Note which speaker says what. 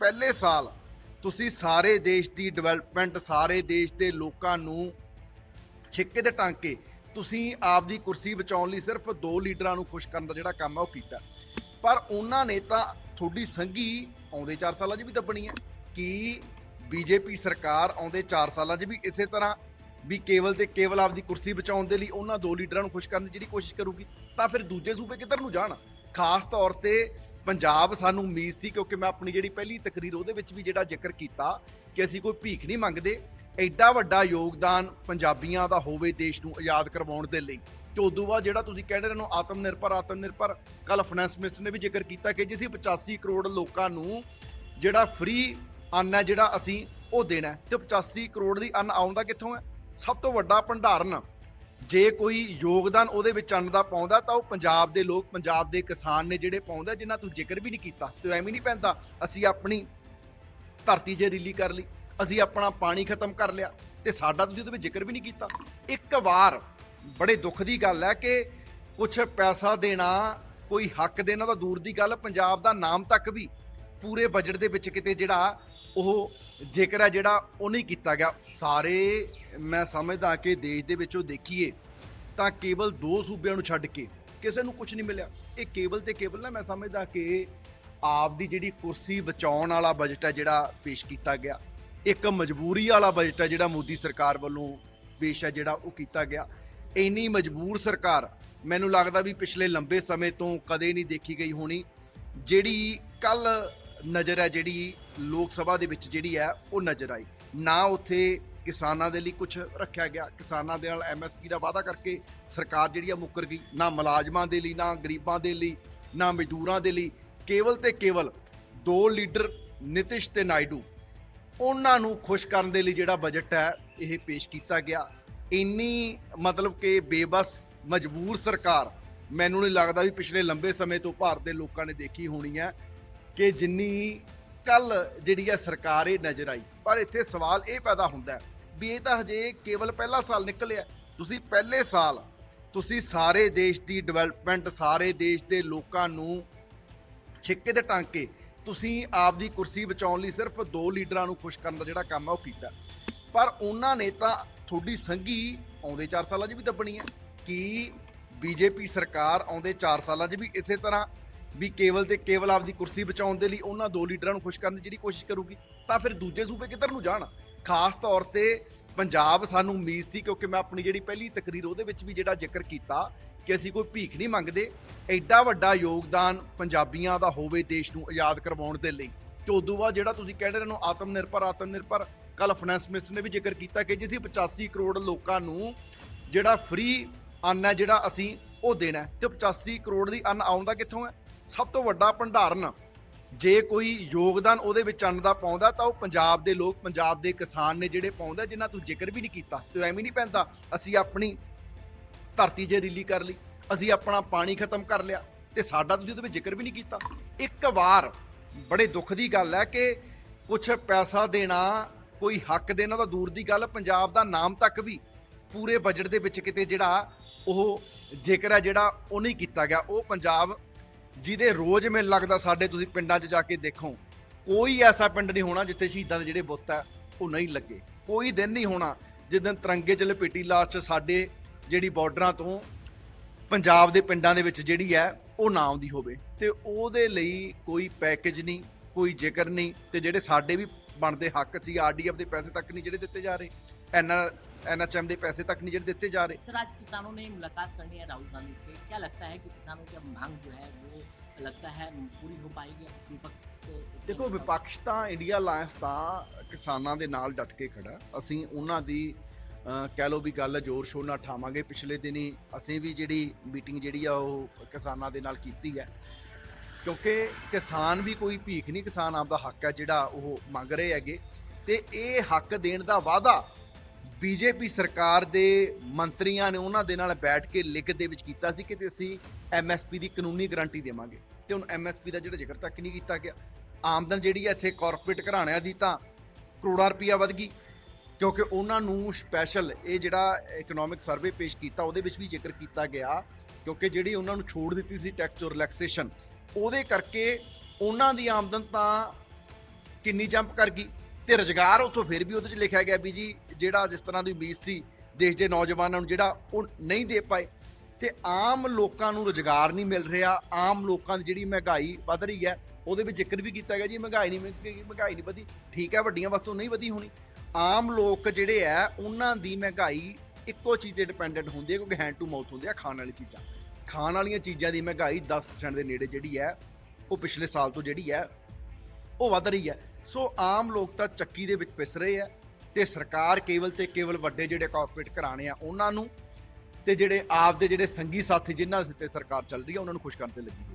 Speaker 1: ਪਹਿਲੇ ਸਾਲ ਤੁਸੀਂ ਸਾਰੇ ਦੇਸ਼ ਦੀ ਡਿਵੈਲਪਮੈਂਟ, ਸਾਰੇ ਦੇਸ਼ ਦੇ ਲੋਕਾਂ ਨੂੰ ਛਿੱਕੇ ਦੇ ਟਾਂਕੇ, ਤੁਸੀਂ ਆਪਦੀ ਕੁਰਸੀ ਬਚਾਉਣ ਲਈ ਸਿਰਫ ਦੋ ਲੀਡਰਾਂ ਨੂੰ ਖੁਸ਼ ਕਰਨ ਦਾ ਜਿਹੜਾ ਕੰਮ ਹੈ ਉਹ ਕੀਤਾ। ਪਰ ਉਹਨਾਂ ਨੇ ਤਾਂ ਤੁਹਾਡੀ ਸੰਗੀ ਆਉਂਦੇ 4 ਸਾਲਾਂ 'ਚ ਵੀ ਦੱਬਣੀ ਹੈ ਕਿ ਬੀਜੇਪੀ ਸਰਕਾਰ ਆਉਂਦੇ 4 ਸਾਲਾਂ 'ਚ ਵੀ ਇਸੇ ਤਰ੍ਹਾਂ ਵੀ ਕੇਵਲ ਤੇ ਕੇਵਲ ਆਪਦੀ ਕੁਰਸੀ ਬਚਾਉਣ ਦੇ ਲਈ ਉਹਨਾਂ ਦੋ ਲੀਡਰਾਂ ਨੂੰ ਖੁਸ਼ ਕਰਨ ਦੀ ਜਿਹੜੀ ਕੋਸ਼ਿਸ਼ ਕਰੂਗੀ, ਤਾਂ ਫਿਰ ਦੂਜੇ ਸੂਬੇ ਕਿੱਧਰ ਨੂੰ ਜਾਣ? ਖਾਸ ਤੌਰ ਤੇ ਪੰਜਾਬ ਸਾਨੂੰ ਉਮੀਦ ਸੀ ਕਿਉਂਕਿ ਮੈਂ ਆਪਣੀ ਜਿਹੜੀ ਪਹਿਲੀ ਤਕਰੀਰ ਉਹਦੇ ਵਿੱਚ ਵੀ ਜਿਹੜਾ ਜ਼ਿਕਰ ਕੀਤਾ ਕਿ ਅਸੀਂ ਕੋਈ ਭੀਖ ਨਹੀਂ ਮੰਗਦੇ, ਐਡਾ ਵੱਡਾ ਯੋਗਦਾਨ ਪੰਜਾਬੀਆਂ ਦਾ ਹੋਵੇ ਦੇਸ਼ ਨੂੰ ਆਜ਼ਾਦ ਕਰਵਾਉਣ ਦੇ ਲਈ। ਤੇ ਉਦੋਂ ਬਾਅਦ ਜਿਹੜਾ ਤੁਸੀਂ ਕਹਿੰਦੇ ਰਹੇ ਹੋ ਆਤਮ ਨਿਰਭਰ ਆਤਮ ਨਿਰਭਰ ਕੱਲ ਫਾਈਨੈਂਸ ਮਿਨਿਸਟਰ ਨੇ ਵੀ ਜ਼ਿਕਰ ਕੀਤਾ ਕਿ ਜੇ ਅਸੀਂ 85 ਕਰੋੜ ਲੋਕਾਂ ਨੂੰ ਜਿਹੜਾ ਫ੍ਰੀ ਅੰਨ ਹੈ ਜਿਹੜਾ ਅਸੀਂ ਉਹ ਦੇਣਾ ਹੈ, ਤੇ 85 ਕਰੋੜ ਦੀ ਅੰਨ ਆਉਂਦਾ ਕਿੱਥੋਂ ਹੈ? ਸਭ ਤੋਂ ਵੱਡਾ ਭੰਡਾਰਨ ਜੇ ਕੋਈ ਯੋਗਦਾਨ ਉਹਦੇ ਵਿੱਚ ਅੰਨ ਦਾ ਪਾਉਂਦਾ, ਤਾਂ ਉਹ ਪੰਜਾਬ ਦੇ ਲੋਕ, ਪੰਜਾਬ ਦੇ ਕਿਸਾਨ ਨੇ ਜਿਹੜੇ ਪਾਉਂਦਾ, ਜਿਨ੍ਹਾਂ ਤੂੰ ਜ਼ਿਕਰ ਵੀ ਨਹੀਂ ਕੀਤਾ, ਤੇ ਐਵੇਂ ਨਹੀਂ ਪੈਂਦਾ, ਅਸੀਂ ਆਪਣੀ ਧਰਤੀ ਜ਼ਹਿਰੀਲੀ ਕਰ ਲਈ, ਅਸੀਂ ਆਪਣਾ ਪਾਣੀ ਖਤਮ ਕਰ ਲਿਆ, ਤੇ ਸਾਡਾ ਤੁਸੀਂ ਉਹਦੇ ਵਿੱਚ ਜ਼ਿਕਰ ਵੀ ਨਹੀਂ ਕੀਤਾ। ਇੱਕ ਵਾਰ ਬੜੇ ਦੁੱਖ ਦੀ ਗੱਲ ਹੈ ਕਿ ਕੁਝ ਪੈਸਾ ਦੇਣਾ, ਕੋਈ ਹੱਕ ਦੇਣਾ ਤਾਂ ਦੂਰ ਦੀ ਗੱਲ, ਪੰਜਾਬ ਦਾ ਨਾਮ ਤੱਕ ਵੀ ਪੂਰੇ ਬਜਟ ਦੇ ਵਿੱਚ ਕਿਤੇ ਜਿਹੜਾ ਉਹ ਜ਼ਿਕਰ ਹੈ, ਜਿਹੜਾ ਉਹ ਨਹੀਂ ਕੀਤਾ ਗਿਆ। ਸਾਰੇ ਮੈਂ ਸਮਝਦਾ ਕਿ ਦੇਸ਼ ਦੇ ਵਿੱਚੋਂ ਦੇਖੀਏ ਤਾਂ ਕੇਵਲ ਦੋ ਸੂਬਿਆਂ ਨੂੰ ਛੱਡ ਕੇ ਕਿਸੇ ਨੂੰ ਕੁਝ ਨਹੀਂ ਮਿਲਿਆ। ਇਹ ਕੇਵਲ ਤੇ ਕੇਵਲ ਨਾ ਮੈਂ ਸਮਝਦਾ ਕਿ ਆਪ ਦੀ ਜਿਹੜੀ ਕੁਰਸੀ ਬਚਾਉਣ ਵਾਲਾ ਬਜਟ ਹੈ ਜਿਹੜਾ ਪੇਸ਼ ਕੀਤਾ ਗਿਆ, ਇੱਕ ਮਜਬੂਰੀ ਵਾਲਾ ਬਜਟ ਹੈ ਜਿਹੜਾ ਮੋਦੀ ਸਰਕਾਰ ਵੱਲੋਂ ਪੇਸ਼ ਹੈ ਜਿਹੜਾ ਉਹ ਕੀਤਾ ਗਿਆ। ਇੰਨੀ ਮਜਬੂਰ ਸਰਕਾਰ ਮੈਨੂੰ ਲੱਗਦਾ ਵੀ ਪਿਛਲੇ ਲੰਬੇ ਸਮੇਂ ਤੋਂ ਕਦੇ ਨਹੀਂ ਦੇਖੀ ਗਈ ਹੋਣੀ। ਜਿਹੜੀ ਕੱਲ ਨਜ਼ਰ ਹੈ ਜਿਹੜੀ ਲੋਕ ਸਭਾ ਦੇ ਵਿੱਚ ਜਿਹੜੀ ਹੈ ਉਹ ਨਜ਼ਰ ਆਈ। ਨਾ ਉੱਥੇ ਕਿਸਾਨਾਂ ਦੇ ਲਈ ਕੁਝ ਰੱਖਿਆ ਗਿਆ। ਕਿਸਾਨਾਂ ਦੇ ਨਾਲ ਐਮਐਸਪੀ ਦਾ ਵਾਅਦਾ ਕਰਕੇ ਸਰਕਾਰ ਜਿਹੜੀ ਆ ਮੁੱਕਰ ਗਈ। ਨਾ ਮੁਲਾਜ਼ਮਾਂ ਦੇ ਲਈ, ਨਾ ਗਰੀਬਾਂ ਦੇ ਲਈ, ਨਾ ਮਜ਼ਦੂਰਾਂ ਦੇ ਲਈ। ਕੇਵਲ ਤੇ ਕੇਵਲ ਦੋ ਲੀਡਰ ਨਿਤਿਸ਼ ਤੇ ਨਾਇਡੂ। ਉਹਨਾਂ ਨੂੰ ਖੁਸ਼ ਕਰਨ ਦੇ ਲਈ ਜਿਹੜਾ ਬਜਟ ਹੈ, ਇਹ ਪੇਸ਼ ਕੀਤਾ ਗਿਆ। ਇੰਨੀ ਮਤਲਬ ਕਿ ਬੇਬਸ, ਮਜਬੂਰ ਸਰਕਾਰ ਮੈਨੂੰ ਨਹੀਂ ਲੱਗਦਾ ਵੀ ਪਿਛਲੇ ਲੰਬੇ ਸਮੇਂ ਤੋਂ ਭਾਰਤ ਦੇ ਲੋਕਾਂ ਨੇ ਦੇਖੀ ਹੋਣੀ ਹੈ ਕਿ ਜਿੰਨੀ ਕੱਲ ਜਿਹੜੀ ਹੈ ਸਰਕਾਰ ਇਹ ਨਜ਼ਰ ਆਈ। ਪਰ ਇੱਥੇ ਸਵਾਲ ਇਹ ਪੈਦਾ ਹੁੰਦਾ ਵੀ ਇਹ ਤਾਂ ਹਜੇ ਕੇਵਲ ਪਹਿਲਾ ਸਾਲ ਨਿਕਲਿਆ ਤੁਸੀਂ ਪਹਿਲੇ ਸਾਲ, ਤੁਸੀਂ ਸਾਰੇ ਦੇਸ਼ ਦੀ ਡਿਵੈਲਪਮੈਂਟ ਸਾਰੇ ਦੇਸ਼ ਦੇ ਲੋਕਾਂ ਨੂੰ ਛਿੱਕੇ ਦੇ ਟਾਂਕੇ, ਤੁਸੀਂ ਆਪ ਦੀ ਕੁਰਸੀ ਬਚਾਉਣ ਲਈ ਸਿਰਫ ਦੋ ਲੀਡਰਾਂ ਨੂੰ ਖੁਸ਼ ਕਰਨ ਦਾ ਜਿਹੜਾ ਕੰਮ ਹੈ ਉਹ ਕੀਤਾ। ਪਰ ਉਹਨਾਂ ਨੇ ਤਾਂ ਤੁਹਾਡੀ ਸੰਗੀ ਆਉਂਦੇ 4 ਸਾਲਾਂ 'ਚ ਵੀ ਦੱਬਣੀ ਹੈ, ਕਿ ਬੀਜੇਪੀ ਸਰਕਾਰ ਆਉਂਦੇ 4 ਸਾਲਾਂ 'ਚ ਵੀ ਇਸੇ ਤਰ੍ਹਾਂ ਵੀ ਕੇਵਲ ਤੇ ਕੇਵਲ ਆਪਦੀ ਕੁਰਸੀ ਬਚਾਉਣ ਦੇ ਲਈ ਉਹਨਾਂ ਦੋ ਲੀਡਰਾਂ ਨੂੰ ਖੁਸ਼ ਕਰਨ ਦੀ ਜਿਹੜੀ ਕੋਸ਼ਿਸ਼ ਕਰੂਗੀ, ਤਾਂ ਫਿਰ ਦੂਜੇ ਸੂਬੇ ਕਿੱਧਰ ਨੂੰ ਜਾਣ? ਖਾਸ ਤੌਰ ਤੇ ਪੰਜਾਬ ਸਾਨੂੰ ਉਮੀਦ ਸੀ, ਕਿਉਂਕਿ ਮੈਂ ਆਪਣੀ ਜਿਹੜੀ ਪਹਿਲੀ ਤਕਰੀਰ ਉਹਦੇ ਵਿੱਚ ਵੀ ਜਿਹੜਾ ਜ਼ਿਕਰ ਕੀਤਾ ਕਿ ਅਸੀਂ ਕੋਈ ਭੀਖ ਨਹੀਂ ਮੰਗਦੇ। ਐਡਾ ਵੱਡਾ ਯੋਗਦਾਨ ਪੰਜਾਬੀਆਂ ਦਾ ਹੋਵੇ ਦੇਸ਼ ਨੂੰ ਆਜ਼ਾਦ ਕਰਵਾਉਣ ਦੇ ਲਈ। ਤੇ ਉਦੋਂ ਬਾਅਦ ਜਿਹੜਾ ਤੁਸੀਂ ਕਹਿੰਦੇ ਰਹੇ ਹੋ ਆਤਮ ਨਿਰਭਰ ਆਤਮ ਨਿਰਭਰ ਕੱਲ ਫਾਈਨੈਂਸ ਮਿਨਿਸਟਰ ਨੇ ਵੀ ਜ਼ਿਕਰ ਕੀਤਾ ਕਿ ਜੇ ਅਸੀਂ 85 ਕਰੋੜ ਲੋਕਾਂ ਨੂੰ ਜਿਹੜਾ ਫ੍ਰੀ ਅੰਨ ਹੈ ਜਿਹੜਾ ਅਸੀਂ ਉਹ ਦੇਣਾ ਹੈ, ਤੇ 85 ਕਰੋੜ ਦੀ ਅੰਨ ਆਉਂਦਾ ਕਿੱਥੋਂ ਹੈ? ਸਭ ਤੋਂ ਵੱਡਾ ਭੰਡਾਰਨ ਜੇ ਕੋਈ ਯੋਗਦਾਨ ਉਹਦੇ ਵਿੱਚ ਅੰਨ ਦਾ ਪਾਉਂਦਾ ਤਾਂ ਉਹ ਪੰਜਾਬ ਦੇ ਲੋਕ, ਪੰਜਾਬ ਦੇ ਕਿਸਾਨ ਨੇ ਜਿਹੜੇ ਪਾਉਂਦਾ ਜਿਨ੍ਹਾਂ ਤੂੰ ਜ਼ਿਕਰ ਵੀ ਨਹੀਂ ਕੀਤਾ, ਤੇ ਐਵੇਂ ਨਹੀਂ ਪੈਂਦਾ, ਅਸੀਂ ਆਪਣੀ ਧਰਤੀ ਜ਼ਹਿਰੀਲੀ ਕਰ ਲਈ, ਅਸੀਂ ਆਪਣਾ ਪਾਣੀ ਖਤਮ ਕਰ ਲਿਆ, ਤੇ ਸਾਡਾ ਤੁਸੀਂ ਉਹਦੇ ਵਿੱਚ ਜ਼ਿਕਰ ਵੀ ਨਹੀਂ ਕੀਤਾ। ਇੱਕ ਵਾਰ ਬੜੇ ਦੁੱਖ ਦੀ ਗੱਲ ਹੈ ਕਿ ਕੁਝ ਪੈਸਾ ਦੇਣਾ, ਕੋਈ ਹੱਕ ਦੇਣਾ ਤਾਂ ਦੂਰ ਦੀ ਗੱਲ, ਪੰਜਾਬ ਦਾ ਨਾਮ ਤੱਕ ਵੀ ਪੂਰੇ ਬਜਟ ਦੇ ਵਿੱਚ ਕਿਤੇ ਜਿਹੜਾ ਉਹ ਜ਼ਿਕਰ ਹੈ, ਜਿਹੜਾ ਉਹ ਨਹੀਂ ਕੀਤਾ ਗਿਆ, ਉਹ ਪੰਜਾਬ ਜਿਹਦੇ ਰੋਜ਼ ਮੈਨੂੰ ਲੱਗਦਾ ਸਾਡੇ ਤੁਸੀਂ ਪਿੰਡਾਂ 'ਚ ਜਾ ਕੇ ਦੇਖੋ, ਕੋਈ ਐਸਾ ਪਿੰਡ ਨਹੀਂ ਹੋਣਾ ਜਿੱਥੇ ਸ਼ਹੀਦਾਂ ਦੇ ਜਿਹੜੇ ਬੁੱਤ ਹੈ ਉਹ ਨਹੀਂ ਲੱਗੇ। ਕੋਈ ਦਿਨ ਨਹੀਂ ਹੋਣਾ ਜਿੱਦਣ ਤਿਰੰਗੇ 'ਚ ਲਪੇਟੀ ਲਾਸ਼ ਸਾਡੇ ਜਿਹੜੀ ਬਾਰਡਰਾਂ ਤੋਂ ਪੰਜਾਬ ਦੇ ਪਿੰਡਾਂ ਦੇ ਵਿੱਚ ਜਿਹੜੀ ਹੈ, ਉਹ ਨਾ ਆਉਂਦੀ ਹੋਵੇ। ਤੇ ਉਹਦੇ ਲਈ ਕੋਈ ਪੈਕੇਜ ਨਹੀਂ, ਕੋਈ ਜ਼ਿਕਰ ਨਹੀਂ, ਤੇ ਜਿਹੜੇ ਸਾਡੇ ਵੀ ਬਣਦੇ ਹੱਕ ਸੀ ਆਰਡੀਐਫ ਦੇ ਪੈਸੇ ਤੱਕ ਨਹੀਂ ਜਿਹੜੇ ਦਿੱਤੇ ਜਾ ਰਹੇ। ਐਨਆਰ ਐਨਐਚਐਮ ਦੇ ਪੈਸੇ ਤੱਕ ਨਹੀਂ ਜਿਹੜੇ ਦਿੱਤੇ ਜਾ ਰਹੇ
Speaker 2: सर आज किसानों ने मुलाकात करनी है राहुल गांधी से क्या लगता है कि किसानों की अब मांग जो है वो लगता है पूरी हो पाएगी अब विपक्ष से
Speaker 1: ਦੇਖੋ ਵਿਪਕਸ਼ ਤਾਂ ਇੰਡੀਆ ਅਲਾਈਅੰਸ ਤਾਂ ਕਿਸਾਨਾਂ ਦੇ ਨਾਲ ਡਟ ਕੇ ਖੜਾ ਅਸੀਂ ਉਹਨਾਂ ਦੀ ਅਹ, ਕਹਿ ਲਓ ਵੀ ਗੱਲ ਜ਼ੋਰ ਸ਼ੋਰ ਨਾਲ ਠਾਵਾਂਗੇ ਪਿਛਲੇ ਦਿਨੀ ਅਸੀਂ ਵੀ ਜਿਹੜੀ ਮੀਟਿੰਗ ਜਿਹੜੀ ਆ ਉਹ ਕਿਸਾਨਾਂ ਦੇ ਨਾਲ ਕੀਤੀ ਹੈ ਕਿਉਂਕਿ ਕਿਸਾਨ ਵੀ ਕੋਈ ਭੀਖ ਨਹੀਂ ਕਿਸਾਨ ਆਪਦਾ ਹੱਕ ਹੈ ਜਿਹੜਾ ਉਹ ਮੰਗ ਰਹੇ ਹੈਗੇ ਤੇ ਇਹ ਹੱਕ ਦੇਣ ਦਾ ਵਾਅਦਾ ਬੀਜੇਪੀ ਸਰਕਾਰ ਦੇ ਮੰਤਰੀਆਂ ਨੇ ਉਹਨਾਂ ਦੇ ਨਾਲ ਬੈਠ ਕੇ ਲਿਖਤ ਦੇ ਵਿੱਚ ਕੀਤਾ ਸੀ ਕਿ ਤੇ ਅਸੀਂ ਐਮਐਸਪੀ ਦੀ ਕਾਨੂੰਨੀ ਗਾਰੰਟੀ ਦੇਵਾਂਗੇ। ਤੇ ਹੁਣ ਐਮਐਸਪੀ ਦਾ ਜਿਹੜਾ ਜ਼ਿਕਰ ਤੱਕ ਨਹੀਂ ਕੀਤਾ ਗਿਆ। ਆਮਦਨ ਜਿਹੜੀ ਹੈ ਇੱਥੇ ਕਾਰਪੋਰੇਟ ਘਰਾਣਿਆਂ ਦੀ ਤਾਂ ਕਰੋੜਾਂ ਰੁਪਈਆ ਵਧ ਗਈ, ਕਿਉਂਕਿ ਉਹਨਾਂ ਨੂੰ ਸਪੈਸ਼ਲ ਇਹ ਜਿਹੜਾ ਇਕਨੋਮਿਕ ਸਰਵੇ ਪੇਸ਼ ਕੀਤਾ, ਉਹਦੇ ਵਿੱਚ ਵੀ ਜ਼ਿਕਰ ਕੀਤਾ ਗਿਆ, ਕਿਉਂਕਿ ਜਿਹੜੀ ਉਹਨਾਂ ਨੂੰ ਛੋੜ ਦਿੱਤੀ ਸੀ ਟੈਕਸ ਤੋਂ ਰਿਲੈਕਸੇਸ਼ਨ ਉਹਦੇ ਕਰਕੇ ਉਹਨਾਂ ਦੀ ਆਮਦਨ ਤਾਂ ਕਿੰਨੀ ਜੰਪ ਕਰ ਗਈ। ਤੇ ਰੁਜ਼ਗਾਰ ਉੱਥੋਂ ਫਿਰ ਵੀ ਉਹਦੇ 'ਚ ਲਿਖਿਆ ਗਿਆ ਵੀ ਜੀ ਜਿਹੜਾ ਜਿਸ ਤਰ੍ਹਾਂ ਦੀ ਉਮੀਦ ਸੀ ਦੇਸ਼ ਦੇ ਨੌਜਵਾਨਾਂ ਨੂੰ ਜਿਹੜਾ ਉਹ ਨਹੀਂ ਦੇ ਪਾਏ, ਤੇ ਆਮ ਲੋਕਾਂ ਨੂੰ ਰੁਜ਼ਗਾਰ ਨਹੀਂ ਮਿਲ ਰਿਹਾ, ਆਮ ਲੋਕਾਂ ਦੀ ਜਿਹੜੀ ਮਹਿੰਗਾਈ ਵੱਧ ਰਹੀ ਹੈ, ਉਹਦੇ ਵਿੱਚ ਜ਼ਿਕਰ ਵੀ ਕੀਤਾ ਗਿਆ ਜੀ, ਮਹਿੰਗਾਈ ਨਹੀਂ ਮਹਿੰਗੀ ਮਹਿੰਗਾਈ ਨਹੀਂ ਵਧੀ, ਠੀਕ ਹੈ, ਵੱਡੀਆਂ ਵਸਤੂ ਨਹੀਂ ਵਧੀ ਹੋਣੀ। ਆਮ ਲੋਕ ਜਿਹੜੇ ਆ ਉਹਨਾਂ ਦੀ ਮਹਿੰਗਾਈ ਇੱਕੋ ਚੀਜ਼ ਤੇ ਡਿਪੈਂਡੈਂਟ ਹੁੰਦੀ ਹੈ, ਕਿਉਂਕਿ ਹੈਂਡ ਟੂ ਮਾਊਥ ਹੁੰਦੇ ਆ ਖਾਣ ਵਾਲੀ ਚੀਜ਼ਾਂ। ਖਾਣ ਵਾਲੀਆਂ ਚੀਜ਼ਾਂ ਦੀ ਮਹਿੰਗਾਈ 10% ਦੇ ਨੇੜੇ ਜਿਹੜੀ ਹੈ, ਉਹ ਪਿਛਲੇ ਸਾਲ ਤੋਂ ਜਿਹੜੀ ਹੈ, ਉਹ ਵੱਧ ਰਹੀ ਹੈ। ਸੋ ਆਮ ਲੋਕ ਤਾਂ ਚੱਕੀ ਦੇ ਵਿੱਚ ਪਿਸ ਰਹੇ ਆ ਤੇ ਸਰਕਾਰ ਕੇਵਲ ਤੇ ਕੇਵਲ ਵੱਡੇ ਜਿਹੜੇ ਕਾਰਪੋਰੇਟ ਘਰਾਣੇ ਆ, ਉਹਨਾਂ ਨੂੰ ਤੇ ਜਿਹੜੇ ਆਪ ਦੇ ਜਿਹੜੇ ਸੰਗੀ ਸਾਥੀ ਜਿਨ੍ਹਾਂ ਦੇ ਸਿੱਤੇ ਸਰਕਾਰ ਚੱਲ ਰਹੀ ਹੈ ਉਹਨਾਂ ਨੂੰ ਖੁਸ਼ ਕਰਨ ਤੇ ਲੱਗੀ ਹੋਈ।